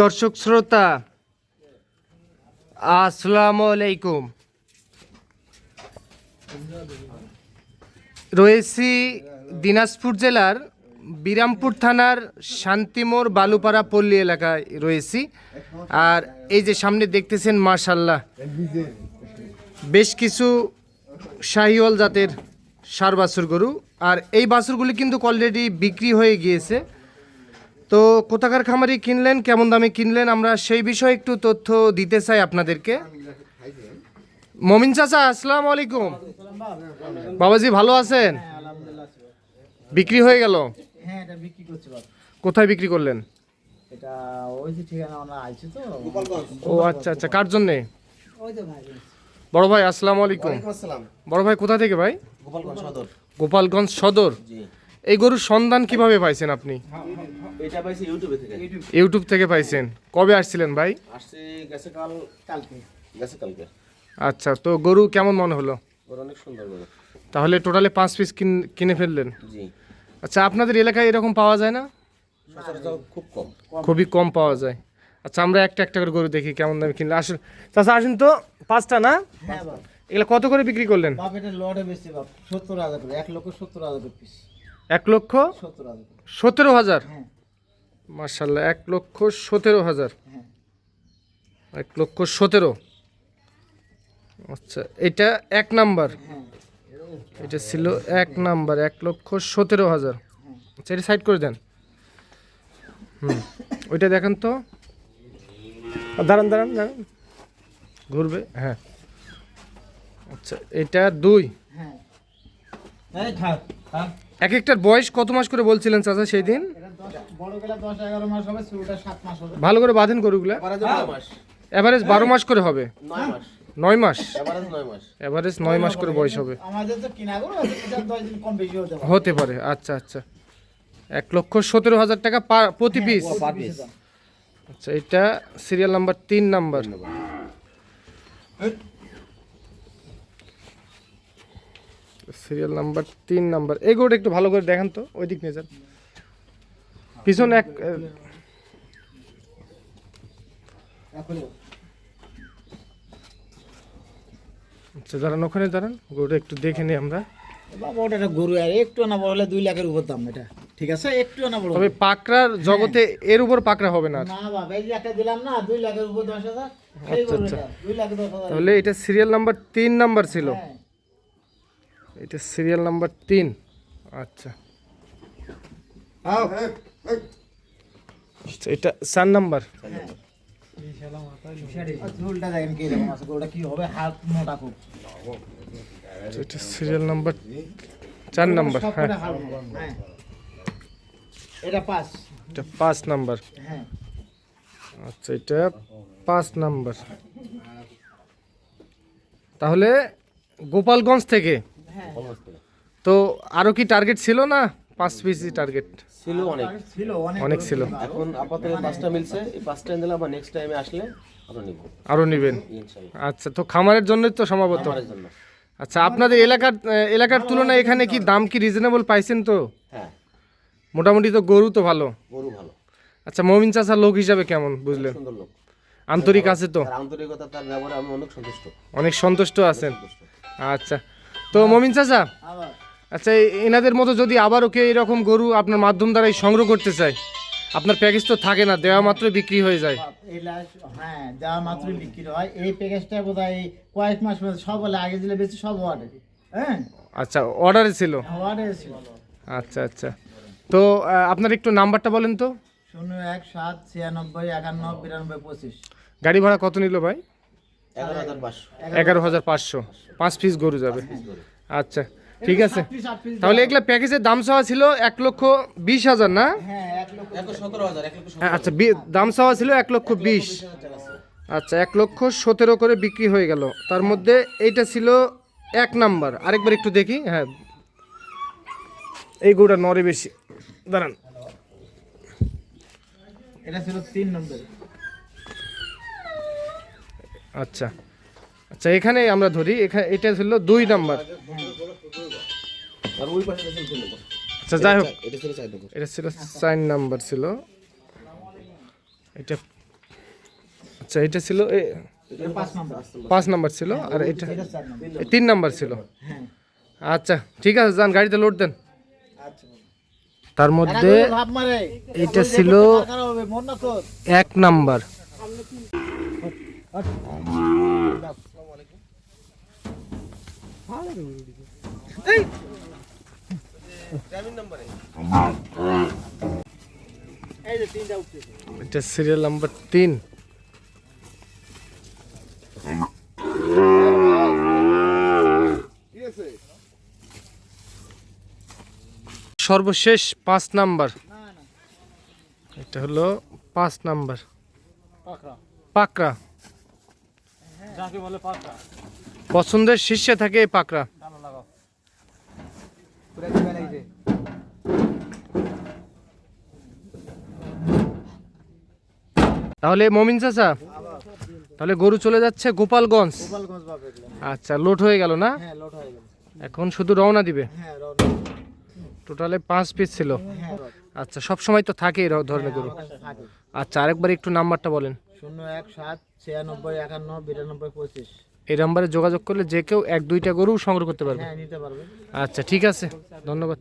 দর্শক শ্রোতা, আসসালামু আলাইকুম। রয়েছি দিনাজপুর জেলার বিরামপুর থানার শান্তিমোর বালুপাড়া পল্লী এলাকায় রয়েছি। আর এই যে সামনে দেখতেছেন মার্শাল্লাহ বেশ কিছু শাহিওয়াল জাতের সার বাছুর গরু। আর এই বাছুরগুলি কিন্তু অলরেডি বিক্রি হয়ে গিয়েছে। তো কোথাকার খামারি কিনলেন কেমন দামে কিনলেন? আমরা সেই বিষয়ে একটু তথ্য দিতে চাই আপনাদেরকে। মমিন চাচা আসসালামু আলাইকুম। বাবাজি ভালো আছেন? বিক্রি হয়ে গেল? কোথায় বিক্রি করলেন? ও আচ্ছা আচ্ছা কার জন্যে? বড় ভাই আসসালামু আলাইকুম। বড় ভাই কোথা থেকে ভাই? গোপালগঞ্জ সদর। গোপালগঞ্জ সদর। এই গরুর সন্ধান কীভাবে পাইছেন আপনি? এটা পাইছি ইউটিউবে থেকে। ইউটিউব থেকে পাইছেন। কবে আসছিলেন ভাই? আসছে গেছে কাল কালকে। গেছে কালকে। আচ্ছা তো গরু কেমন মনে হলো? ওর অনেক সুন্দর গরু। তাহলে টোটালে পাঁচ পিস কিনে ফেললেন? জি। আচ্ছা আপনাদের এলাকায় এরকম পাওয়া যায় না? খুব কম। খুবই কম পাওয়া যায়। আচ্ছা আমরা একটা একটা করে গরু দেখি কেমন দামে কিনলে। আসুন চাচা আসুন তো। পাঁচটা না? হ্যাঁ এগুলো কত করে বিক্রি করলেন? বাপ এটা লটে বেশি বাপ। সত্তর হাজার করে এক লক্ষ সত্তর হাজার পিস এক লক্ষ সতেরো হাজার। হ্যাঁ। মার্শাল্লাহ এক লক্ষ সতেরো হাজার। হ্যাঁ। এক লক্ষ সতেরো। আচ্ছা এটা এক নাম্বার। হ্যাঁ। এটা ছিল এক নাম্বার এক লক্ষ সতেরো হাজার। আচ্ছা এটা সাইড করে দেন। হুম ওইটা দেখেন তো। দাঁড়ান দাঁড়ান দাঁড়ান। ঘুরবে হ্যাঁ। আচ্ছা এটা দুই। হ্যাঁ। এক একটার বয়স কত মাস করে বলছিলেন চাচা সেই দিন? ভালো করে বাঁধেন গরুগুলা। এভারেজ বারো মাস। করে হবে? নয় মাস। এভারেজ নয় মাস। করে বয়স হবে। আমাদের তো কিনা গরু এটা দশ দিন কম বেশি হতে পারে। আচ্ছা আচ্ছা। এক লক্ষ সতেরো হাজার টাকা পা- প্রতি পিস পার পিস আচ্ছা এটা সিরিয়াল নাম্বার তিন নাম্বার সিরিয়াল নাম্বার তিন নাম্বার এই গরুটা একটু ভালো করে দেখান তো ওই দিক নিয়ে যান। পিছন এক আচ্ছা দাঁড়ান ওখানে দাঁড়ান। গরুটা একটু দেখে নিই আমরা। বাবা ওটা একটা গরু আর একটু না বড় হলে দুই লাখের উপর দাম এটা। ঠিক আছে? একটু না বড় তবে পাকড়ার জগতে এর উপর পাকড়া হবে না। না বাবা এই যে একটা দিলাম না দুই লাখের উপর দশ হাজার। আচ্ছা, হাজার। তাহলে এটা সিরিয়াল নাম্বার তিন নাম্বার ছিল। হ্যাঁ। এটা সিরিয়াল নাম্বার তিন। আচ্ছা। আচ্ছা, এটা চার নাম্বার মোটা খুব। আচ্ছা, এটা সিরিয়াল নাম্বার চার নাম্বার হ্যাঁ। হ্যাঁ। এটা পাঁচ। এটা পাঁচ নাম্বার হ্যাঁ। আচ্ছা এটা পাঁচ নাম্বার তাহলে গোপালগঞ্জ থেকে তো আরও কি টার্গেট ছিল না? পাঁচ পিসি টার্গেট ছিল অনেক। ছিল অনেক ছিল। এখন আপাতত পাঁচটা মিলছে। এই পাঁচটা দিলে আবার নেক্সট টাইমে আসলে আরও নিব। আরও নেবেন? আচ্ছা তো খামারের জন্যই তো সম্ভবত আচ্ছা আপনাদের এলাকার এলাকার তুলনায় এখানে কি দাম কি রিজনেবল পাইছেন তো? হ্যাঁ। মোটামুটি তো গরু তো ভালো। গরু ভালো। আচ্ছা মমিন চাচা লোক হিসাবে কেমন বুঝলেন সুন্দর লোক। আন্তরিক আছে তো? আন্তরিকতা তার ব্যবহারে আমি অনেক সন্তুষ্ট। অনেক সন্তুষ্ট আছেন। আচ্ছা তো মমিন চাচা আচ্ছা এনাদের মতো যদি আবারও কেউ এরকম গরু আপনার মাধ্যম দ্বারাই সংগ্রহ করতে চায় আপনার প্যাকেজ তো থাকে না দেওয়া মাত্র বিক্রি হয়ে যায়। হ্যাঁ যা মাত্র বিক্রি হয়। এই প্যাকেজটা বোধ হয় কয়েক মাস সব বলে আগে দিলে বেশি সব ওয়ার্ডে হ্যাঁ? আচ্ছা অর্ডারে ছিল? ওয়ার্ডে ছিল। আচ্ছা আচ্ছা। তো আপনার একটু নাম্বারটা বলেন তো। শূন্য এক সাত ছিয়ানব্বই একান্ন বিরানব্বই পঁচিশ। গাড়ি ভাড়া কত নিল ভাই? এগারো হাজার পাঁচশো। পাঁচ পিস গরু যাবে। আচ্ছা ঠিক আছে। তাহলে এগুলা প্যাকেজের দাম চাওয়া ছিল এক লক্ষ বিশ হাজার না? হ্যাঁ আচ্ছা বি- দাম চাওয়া ছিল এক লক্ষ বিশ। আচ্ছা এক লক্ষ সতেরো করে বিক্রি হয়ে গেল। তার মধ্যে এইটা ছিল এক নাম্বার। আরেকবার একটু দেখি। হ্যাঁ। এই গরুটা নরে বেশি। দাঁড়ান। এটা ছিল তিন নম্বর আচ্ছা। আচ্ছা এখানে আমরা ধরি। এখানে এটা ছিল দুই নাম্বার। আচ্ছা যাই হোক। এটা ছিল চার নম্বর। ছিল এটা আচ্ছা এটা ছিল পাঁচ নাম্বার। ছিল। আর এটা তিন নাম্বার ছিল। হ্যাঁ। আচ্ছা ঠিক আছে যান গাড়িতে লোড দেন। আচ্ছা। তার মধ্যে এটা ছিল এক নাম্বার। এটা সিরিয়াল নাম্বার তিন। সর্বশেষ পাঁচ নাম্বার। এটা হলো পাঁচ নাম্বার। পাকড়া পাকড়া যাকে বলে পাকড়া পছন্দের শীর্ষে থাকে এই পাকড়া। তাহলে মমিন চাচা তাহলে গরু চলে যাচ্ছে গোপালগঞ্জ। আচ্ছা লোড হয়ে গেল না? হ্যাঁ হয়ে এখন শুধু রওনা দিবে? হ্যাঁ টোটালে পাঁচ পিস ছিল। হ্যাঁ আচ্ছা সব সময় তো থাকে এই ধরনের গরু। আচ্ছা আরেকবার একটু নাম্বারটা বলেন। শূন্য এক সাত ছিয়ানব্বই একান্ন বিরানব্বই পঁচিশ। এই নাম্বারে যোগাযোগ করলে যে কেউ এক দুইটা গরু সংগ্রহ করতে পারবে। হ্যাঁ নিতে পারবে। আচ্ছা ঠিক আছে। ধন্যবাদ।